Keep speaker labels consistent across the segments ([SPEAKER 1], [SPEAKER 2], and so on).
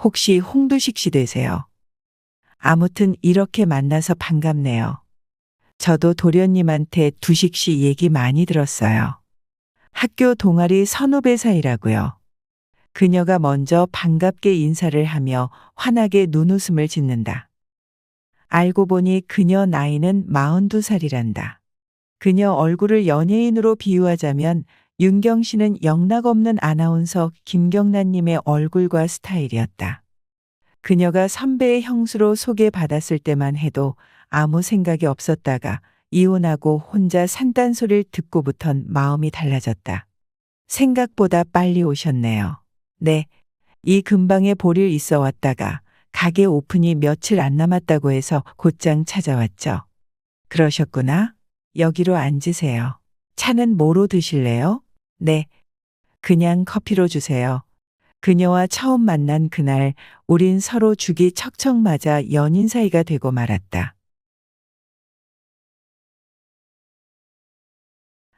[SPEAKER 1] 혹시 홍두식 씨 되세요? 아무튼 이렇게 만나서 반갑네요. 저도 도련님한테 두식 씨 얘기 많이 들었어요. 학교 동아리 선후배 사이라고요. 그녀가 먼저 반갑게 인사를 하며 환하게 눈웃음을 짓는다. 알고 보니 그녀 나이는 42살이란다. 그녀 얼굴을 연예인으로 비유하자면 윤경 씨는 영락 없는 아나운서 김경란님의 얼굴과 스타일이었다. 그녀가 선배의 형수로 소개받았을 때만 해도 아무 생각이 없었다가 이혼하고 혼자 산딴소리를 듣고부턴 마음이 달라졌다. 생각보다 빨리 오셨네요. 네. 이 근방에 볼일 있어 왔다가 가게 오픈이 며칠 안 남았다고 해서 곧장 찾아왔죠. 그러셨구나. 여기로 앉으세요. 차는 뭐로 드실래요? 네. 그냥 커피로 주세요. 그녀와 처음 만난 그날 우린 서로 죽이 척척 맞아 연인 사이가 되고 말았다.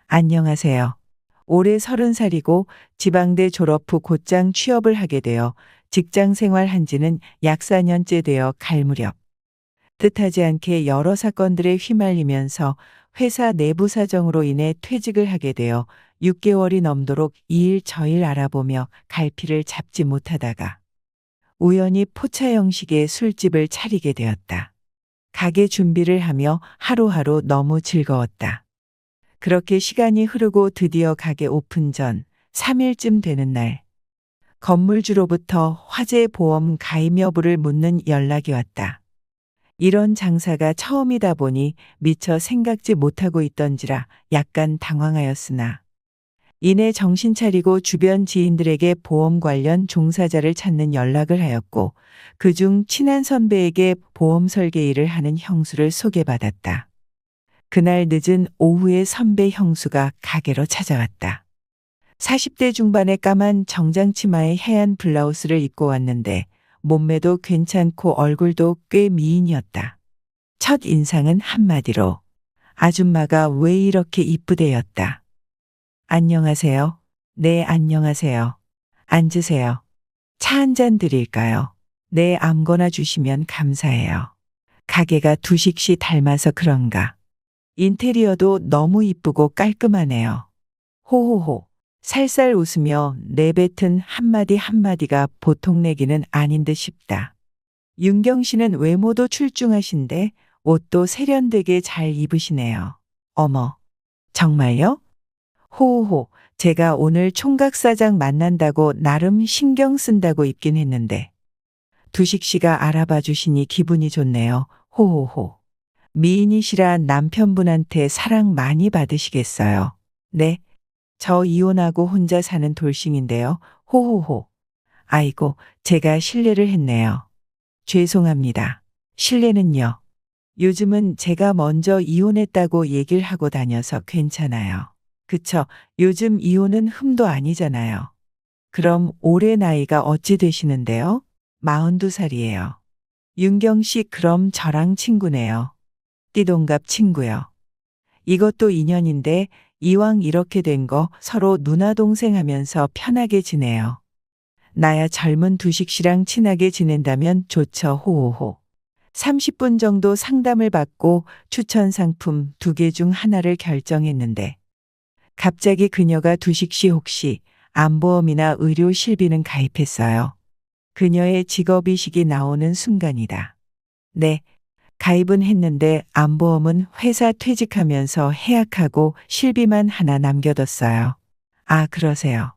[SPEAKER 1] 안녕하세요. 올해 서른 살이고 지방대 졸업 후 곧장 취업을 하게 되어 직장 생활한 지는 약 4년째 되어 갈 무렵. 뜻하지 않게 여러 사건들에 휘말리면서 회사 내부 사정으로 인해 퇴직을 하게 되어 6개월이 넘도록 이일 저일 알아보며 갈피를 잡지 못하다가 우연히 포차 형식의 술집을 차리게 되었다. 가게 준비를 하며 하루하루 너무 즐거웠다. 그렇게 시간이 흐르고 드디어 가게 오픈 전 3일쯤 되는 날 건물주로부터 화재 보험 가입 여부를 묻는 연락이 왔다. 이런 장사가 처음이다 보니 미처 생각지 못하고 있던지라 약간 당황하였으나 이내 정신 차리고 주변 지인들에게 보험 관련 종사자를 찾는 연락을 하였고 그중 친한 선배에게 보험 설계 일을 하는 형수를 소개받았다. 그날 늦은 오후에 선배 형수가 가게로 찾아왔다. 40대 중반의 까만 정장 치마에 하얀 블라우스를 입고 왔는데 몸매도 괜찮고 얼굴도 꽤 미인이었다. 첫 인상은 한마디로 아줌마가 왜 이렇게 이쁘대였다. 안녕하세요. 네, 안녕하세요. 앉으세요. 차 한 잔 드릴까요? 네, 아무거나 주시면 감사해요. 가게가 두식씨 닮아서 그런가. 인테리어도 너무 이쁘고 깔끔하네요. 호호호. 살살 웃으며 내뱉은 한마디 한마디가 보통 내기는 아닌 듯 싶다. 윤경 씨는 외모도 출중하신데 옷도 세련되게 잘 입으시네요. 어머, 정말요? 호호호, 제가 오늘 총각사장 만난다고 나름 신경 쓴다고 입긴 했는데. 두식 씨가 알아봐 주시니 기분이 좋네요. 호호호. 미인이시라 남편분한테 사랑 많이 받으시겠어요. 네. 저 이혼하고 혼자 사는 돌싱인데요. 호호호. 아이고, 제가 실례를 했네요. 죄송합니다. 실례는요. 요즘은 제가 먼저 이혼했다고 얘기를 하고 다녀서 괜찮아요. 그쵸. 요즘 이혼은 흠도 아니잖아요. 그럼 올해 나이가 어찌 되시는데요? 42살이에요. 윤경 씨 그럼 저랑 친구네요. 띠동갑 친구요. 이것도 인연인데 이왕 이렇게 된 거 서로 누나 동생 하면서 편하게 지내요. 나야 젊은 두식 씨랑 친하게 지낸다면 좋죠 호호호. 30분 정도 상담을 받고 추천 상품 두 개 중 하나를 결정했는데 갑자기 그녀가 두식 씨 혹시 암보험이나 의료 실비는 가입했어요. 그녀의 직업이식이 나오는 순간이다. 네, 가입은 했는데 암보험은 회사 퇴직하면서 해약하고 실비만 하나 남겨뒀어요. 아, 그러세요.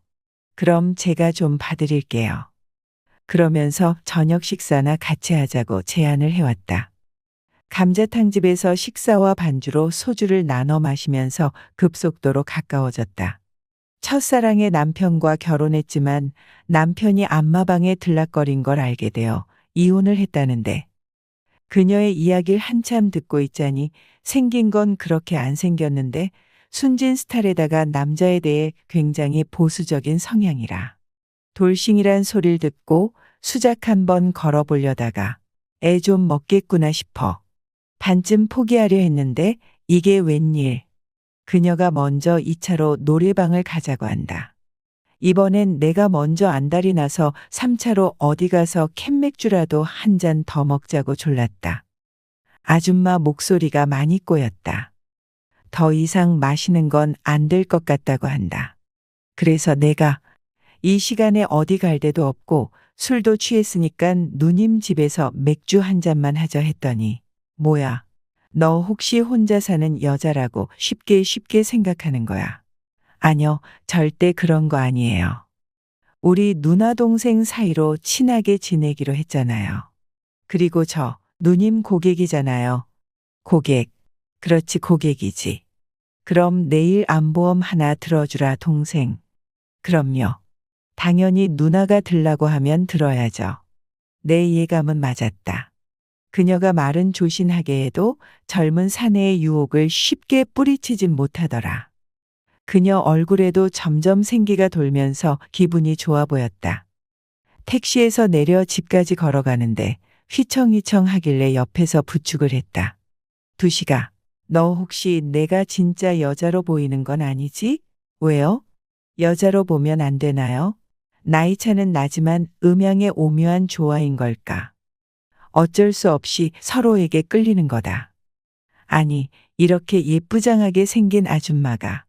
[SPEAKER 1] 그럼 제가 좀 봐드릴게요. 그러면서 저녁 식사나 같이 하자고 제안을 해왔다. 감자탕집에서 식사와 반주로 소주를 나눠 마시면서 급속도로 가까워졌다. 첫사랑의 남편과 결혼했지만 남편이 안마방에 들락거린 걸 알게 되어 이혼을 했다는데 그녀의 이야기를 한참 듣고 있자니 생긴 건 그렇게 안 생겼는데 순진 스타일에다가 남자에 대해 굉장히 보수적인 성향이라. 돌싱이란 소리를 듣고 수작 한번 걸어보려다가 애 좀 먹겠구나 싶어. 반쯤 포기하려 했는데 이게 웬일. 그녀가 먼저 2차로 노래방을 가자고 한다. 이번엔 내가 먼저 안달이 나서 3차로 어디 가서 캔맥주라도 한 잔 더 먹자고 졸랐다. 아줌마 목소리가 많이 꼬였다. 더 이상 마시는 건 안 될 것 같다고 한다. 그래서 내가 이 시간에 어디 갈 데도 없고 술도 취했으니까 누님 집에서 맥주 한 잔만 하자 했더니 뭐야 너 혹시 혼자 사는 여자라고 쉽게 쉽게 생각하는 거야. 아니요, 절대 그런 거 아니에요. 우리 누나 동생 사이로 친하게 지내기로 했잖아요. 그리고 저 누님 고객이잖아요. 고객. 그렇지 고객이지. 그럼 내일 안보험 하나 들어주라 동생. 그럼요. 당연히 누나가 들라고 하면 들어야죠. 내 예감은 맞았다. 그녀가 말은 조신하게 해도 젊은 사내의 유혹을 쉽게 뿌리치진 못하더라. 그녀 얼굴에도 점점 생기가 돌면서 기분이 좋아 보였다. 택시에서 내려 집까지 걸어가는데 휘청휘청 하길래 옆에서 부축을 했다. 두시가, 너 혹시 내가 진짜 여자로 보이는 건 아니지? 왜요? 여자로 보면 안 되나요? 나이 차는 나지만 음양의 오묘한 조화인 걸까? 어쩔 수 없이 서로에게 끌리는 거다. 아니, 이렇게 예쁘장하게 생긴 아줌마가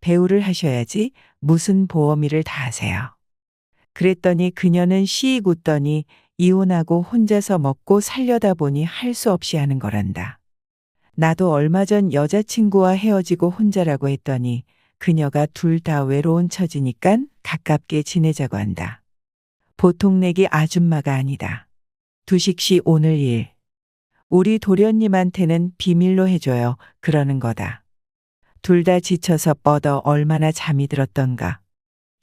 [SPEAKER 1] 배우를 하셔야지 무슨 보험일을 다 하세요. 그랬더니 그녀는 시익 웃더니 이혼하고 혼자서 먹고 살려다 보니 할 수 없이 하는 거란다. 나도 얼마 전 여자친구와 헤어지고 혼자라고 했더니 그녀가 둘 다 외로운 처지니깐 가깝게 지내자고 한다. 보통 내기 아줌마가 아니다. 두식씨 오늘 일. 우리 도련님한테는 비밀로 해줘요. 그러는 거다. 둘 다 지쳐서 뻗어 얼마나 잠이 들었던가.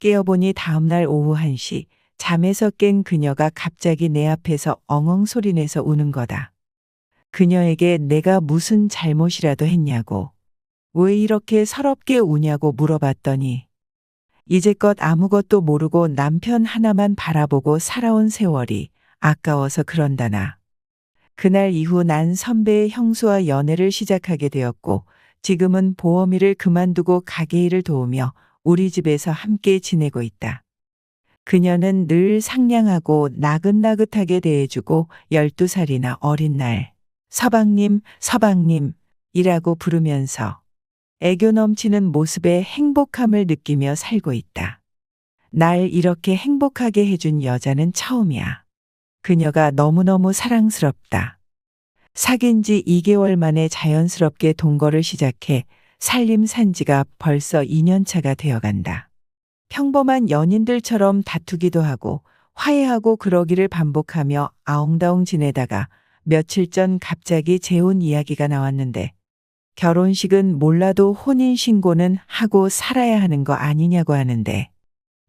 [SPEAKER 1] 깨어보니 다음날 오후 1시 잠에서 깬 그녀가 갑자기 내 앞에서 엉엉 소리내서 우는 거다. 그녀에게 내가 무슨 잘못이라도 했냐고. 왜 이렇게 서럽게 우냐고 물어봤더니 이제껏 아무것도 모르고 남편 하나만 바라보고 살아온 세월이 아까워서 그런다나. 그날 이후 난 선배의 형수와 연애를 시작하게 되었고 지금은 보험일을 그만두고 가게 일을 도우며 우리 집에서 함께 지내고 있다. 그녀는 늘 상냥하고 나긋나긋하게 대해주고 12살이나 어린 날 서방님, 서방님 이라고 부르면서 애교 넘치는 모습에 행복함을 느끼며 살고 있다. 날 이렇게 행복하게 해준 여자는 처음이야. 그녀가 너무너무 사랑스럽다. 사귄 지 2개월 만에 자연스럽게 동거를 시작해 살림 산 지가 벌써 2년 차가 되어간다. 평범한 연인들처럼 다투기도 하고 화해하고 그러기를 반복하며 아웅다웅 지내다가 며칠 전 갑자기 재혼 이야기가 나왔는데 결혼식은 몰라도 혼인신고는 하고 살아야 하는 거 아니냐고 하는데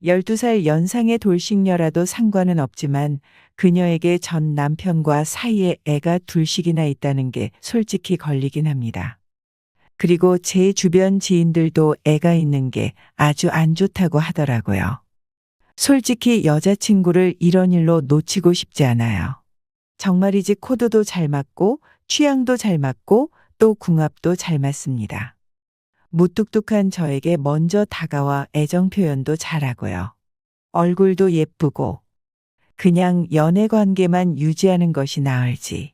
[SPEAKER 1] 12살 연상의 돌싱녀라도 상관은 없지만 그녀에게 전 남편과 사이에 애가 둘씩이나 있다는 게 솔직히 걸리긴 합니다. 그리고 제 주변 지인들도 애가 있는 게 아주 안 좋다고 하더라고요. 솔직히 여자친구를 이런 일로 놓치고 싶지 않아요. 정말이지 코드도 잘 맞고 취향도 잘 맞고 또 궁합도 잘 맞습니다. 무뚝뚝한 저에게 먼저 다가와 애정 표현도 잘하고요. 얼굴도 예쁘고 그냥 연애 관계만 유지하는 것이 나을지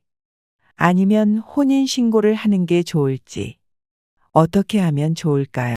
[SPEAKER 1] 아니면 혼인 신고를 하는 게 좋을지 어떻게 하면 좋을까요?